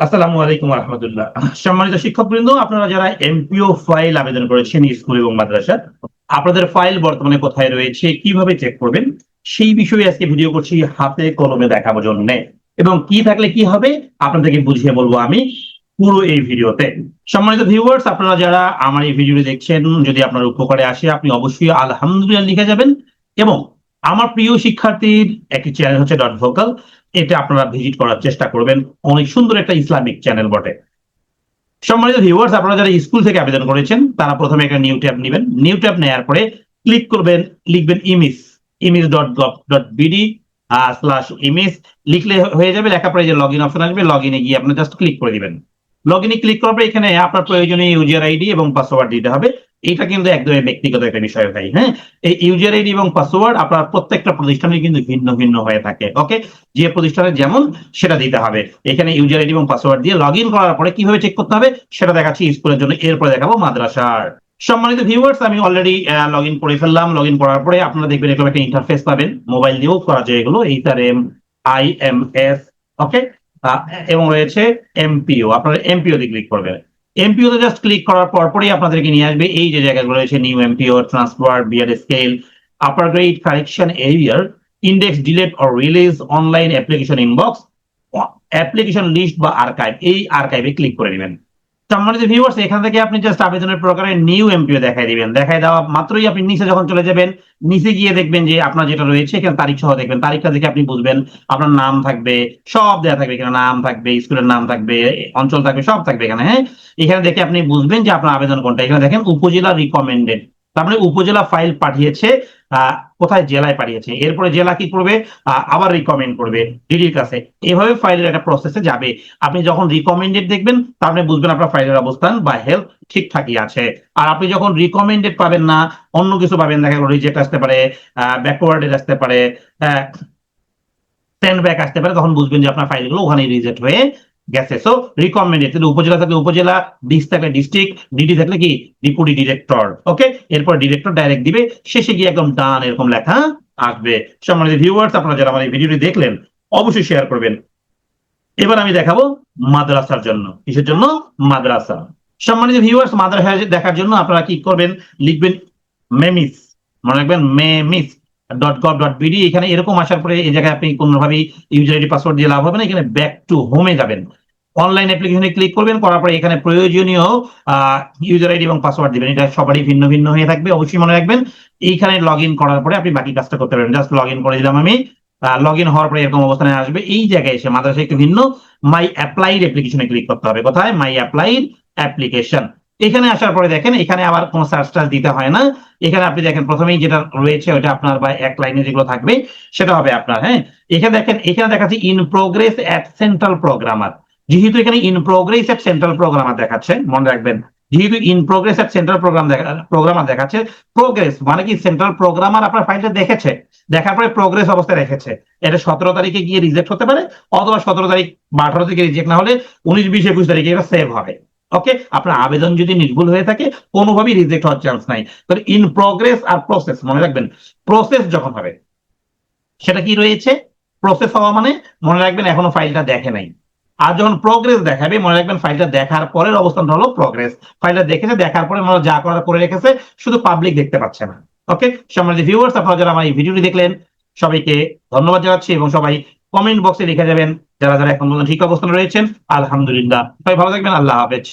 আসসালামু আলাইকুম রহমতুল্লাহ। সম্মানিত শিক্ষক শিক্ষকবৃন্দ, আপনারা যারা এমপিও ফাইল আবেদন করেছেন স্কুল এবং মাদ্রাসা আপনাদের ফাইল বর্তমানে কোথায় রয়েছে, কীভাবে চেক করবেন, সেই বিষয়ে আজকে ভিডিও করছি, হাতে কলমে দেখাবো জন্য। এবং কি থাকলে কি হবে, আপনাদেরকে বুঝিয়ে বলব আমি পুরো এই ভিডিওতে। সম্মানিত ভিউয়ার্স আপনারা যারা আমার এই ভিডিওটি দেখছেন, যদি আপনার উপকারে আসে, আপনি অবশ্যই আলহামদুলিল্লাহ লিখে যাবেন এবং আমার প্রিয় শিক্ষার্থীর একটি চ্যানেল হচ্ছে ডট ভোকাল এটা আপনারা ভিজিট করার চেষ্টা করবেন। অনেক সুন্দর একটা ইসলামিক চ্যানেল বটে। সম্মানিত ভিউয়ার্স আপনারা যারা স্কুল থেকে আবেদন করেছেন, তারা প্রথমে একটা নিউ ট্যাব নেবেন। নিউ ট্যাব নেওয়ার পরে ক্লিক করবেন, লিখবেন EMIS EMIS dot gov dot BD slash EMIS লিখলে হয়ে যাবে, লেখার পরে যে লগ ইন অপশন আসবে লগ ইনে গিয়ে আপনার জাস্ট ক্লিক করে দিবেন। লগ ইনে ক্লিক করার পরে এখানে আপনার প্রয়োজনীয় ইউজার আইডি এবং পাসওয়ার্ড দিতে হবে। এটা কিন্তু একদমই ব্যক্তিগত একটা বিষয় ভাই হ্যাঁ? এই ইউজার আইডি এবং পাসওয়ার্ড আপনার প্রত্যেকটা প্রতিষ্ঠানে কিন্তু ভিন্ন ভিন্ন হয়ে থাকে ওকে যে প্রতিষ্ঠানে যেমন সেটা দিতে হবে। এখানে ইউজার আইডি এবং পাসওয়ার্ড দিয়ে লগ ইন করার পরে কীভাবে চেক করতে হবে সেটা দেখাচ্ছি স্কুলের জন্য, এরপরে দেখাবো মাদ্রাসার। সম্মানিত ভিউয়ার্স আমি অলরেডি লগ ইন করে ফেললাম। লগ ইন করার পরে আপনারা দেখবেন এরকম একটা ইন্টারফেস পাবেন। মোবাইল দিয়েও করা যায় এগুলো এইটার M I M S okay এবং রয়েছে এমপিও আপনারা এমপিও দিয়ে ক্লিক করবেন। এমপিও তে জাস্ট ক্লিক করার পর পরই আপনাদেরকে নিয়ে আসবে এই যে জায়গাগুলো রয়েছে new MPO transfer bear scale upper grade correction arrear index delete or release online application inbox application list বা আর্কাইভ এই আর্কাইভে ক্লিক করে দিবেন সম্মানিত ভিউয়ার্স এখান থেকে আপনি জাস্ট আবেদনের প্রকারে নিউ এমপিও দেখাই দিবেন। দেখাই দেওয়া মাত্রই আপনি নিচে যখন চলে যাবেন, নিচে গিয়ে দেখবেন যে আপনার যেটা রয়েছে, এখানে তারিখ সহ দেখবেন। তারিখটা দেখে আপনি বুঝবেন আপনার নাম থাকবে, সব দেওয়া থাকবে এখানে, নাম থাকবে, স্কুলের নাম থাকবে, অঞ্চল থাকবে, সব থাকবে এখানে হ্যাঁ? এখানে দেখে আপনি বুঝবেন যে আপনার আবেদন কোনটা। এখানে দেখেন, উপজেলা রিকমেন্ডেড তার মানে উপজেলা ফাইল পাঠিয়েছে কোথায়? জেলায় পাঠিয়েছে। এরপরে জেলা কি করবে? আবার রিকমেন্ড করবে ডিডির কাছে। এভাবে ফাইলের একটা প্রসেসে যাবে। আপনি যখন রিকমেন্ডেড দেখবেন, তার মানে বুঝবেন আপনার ফাইলের অবস্থান বা হেল্প ঠিকঠাকই আছে। আর আপনি যখন রিকমেন্ডেড পাবেন না, অন্য কিছু পাবেন, দেখা গেল রিজেক্ট আসতে পারে ব্যাকওয়ার্ডেড আসতে পারে সেন্ড ব্যাক আসতে পারে, তখন বুঝবেন যে আপনার ফাইলগুলো ওখানে রিজেক্ট হয়ে গেছে। সো রিকমেন্ডেড কিন্তু উপজেলা থাকলে উপজেলা ডিস্ট থাকলে ডিস্ট্রিক্ট ডিডি থাকলে কি? ডিপুটি ডিরেক্টর ওকে এরপর ডিরেক্টর ডাইরেক্ট দিবে, শেষে গিয়ে একদম ডান এরকম লেখা আসবে। সম্মানিত ভিউয়ার্স আপনারা যারা আমার এই ভিডিওটি দেখলেন, অবশ্যই শেয়ার করবেন। এবার আমি দেখাবো মাদ্রাসার জন্য। কিসের জন্য? মাদ্রাসা। সম্মানিত ভিউয়ার্স মাদ্রাসা দেখার জন্য আপনারা কি করবেন? লিখবেন মেমিস। মনে রাখবেন, EMIS. Dot gov dot BD এখানে এরকম আসার পরে এই জায়গায় আপনি কোনোভাবেই ইউজার আইডি পাসওয়ার্ড দিয়ে লাভ হবে না, এখানে ব্যাক টু হোমে যাবেন। অনলাইন অ্যাপ্লিকেশনে ক্লিক করবেন, করার পরে এখানে প্রয়োজনীয় ইউজার আইডি এবং পাসওয়ার্ড দিবেন। এটা সবারই ভিন্ন ভিন্ন হয়ে থাকবে, অবশ্যই মনে রাখবেন। এইখানে লগ ইন করার পরে আপনি বাকি কাজটা করতে পারবেন। জাস্ট লগ ইন করে দিলাম আমি। লগ ইন হওয়ার পরে এরকম অবস্থানে আসবে। এই জায়গায় এসে মাদ্রাসা একটু ভিন্ন মাই অ্যাপ্লাইড অ্যাপ্লিকেশনে ক্লিক করতে হবে। কোথায়? মাই অ্যাপ্লাইড অ্যাপ্লিকেশন এখানে আসার পরে দেখেন, এখানে আবার কোনো সার্চ টার্চ দিতে হয় না। এখানে আপনি দেখেন, প্রথমেই যেটা রয়েছে ওটা আপনার বা এক লাইনে যেগুলো থাকবে, সেটা হবে আপনার হ্যাঁ? এখানে দেখেন, এখানে দেখাচ্ছে in progress at central programmer যেহেতু এখানে in progress at central programmer দেখাচ্ছে, মনে রাখবেন, যেহেতু in progress at central program দেখা প্রোগ্রামার দেখাচ্ছে প্রোগ্রেস মানে কি? সেন্ট্রাল প্রোগ্রামার আপনার ফাইলটা দেখেছে, দেখার পরে প্রোগ্রেস অবস্থায় রেখেছে। এটা সতেরো তারিখে গিয়ে রিজেক্ট হতে পারে, অথবা সতেরো তারিখ বা আঠারো থেকে রিজেক্ট না হলে উনিশ, বিশ, একুশ তারিখে এটা সেভ হবে। ওকে আপনার আবেদন যদি নির্ভুল হয়ে থাকে, কোনোভাবেই রিজেক্ট হওয়ার চান্স নাই। তাহলে ইন প্রোগ্রেস আর প্রসেস মনে রাখবেন প্রসেস যখন হবে, সেটা কি রয়েছে? প্রসেস হওয়া মানে মনে রাখবেন এখনও ফাইলটা দেখে নাই। আর যখন প্রোগ্রেস দেখাবে, মনে রাখবেন ফাইলটা দেখার পরের অবস্থানটা হলো প্রোগ্রেস ফাইলটা দেখেছে, দেখার পরে মনে যা করার করে রেখেছে, শুধু পাবলিক দেখতে পাচ্ছে না। ওকে সম্মানিত ভিউয়ার্স আপনারা যারা আমার এই ভিডিওটি দেখলেন, সবাইকে ধন্যবাদ জানাচ্ছি এবং সবাই কমেন্ট বক্সে লিখে যাবেন, যারা যারা এখন পর্যন্ত ঠিক অবস্থানে রয়েছেন। আলহামদুলিল্লাহ। সবাই ভালো থাকবেন, আল্লাহ হাফেজ।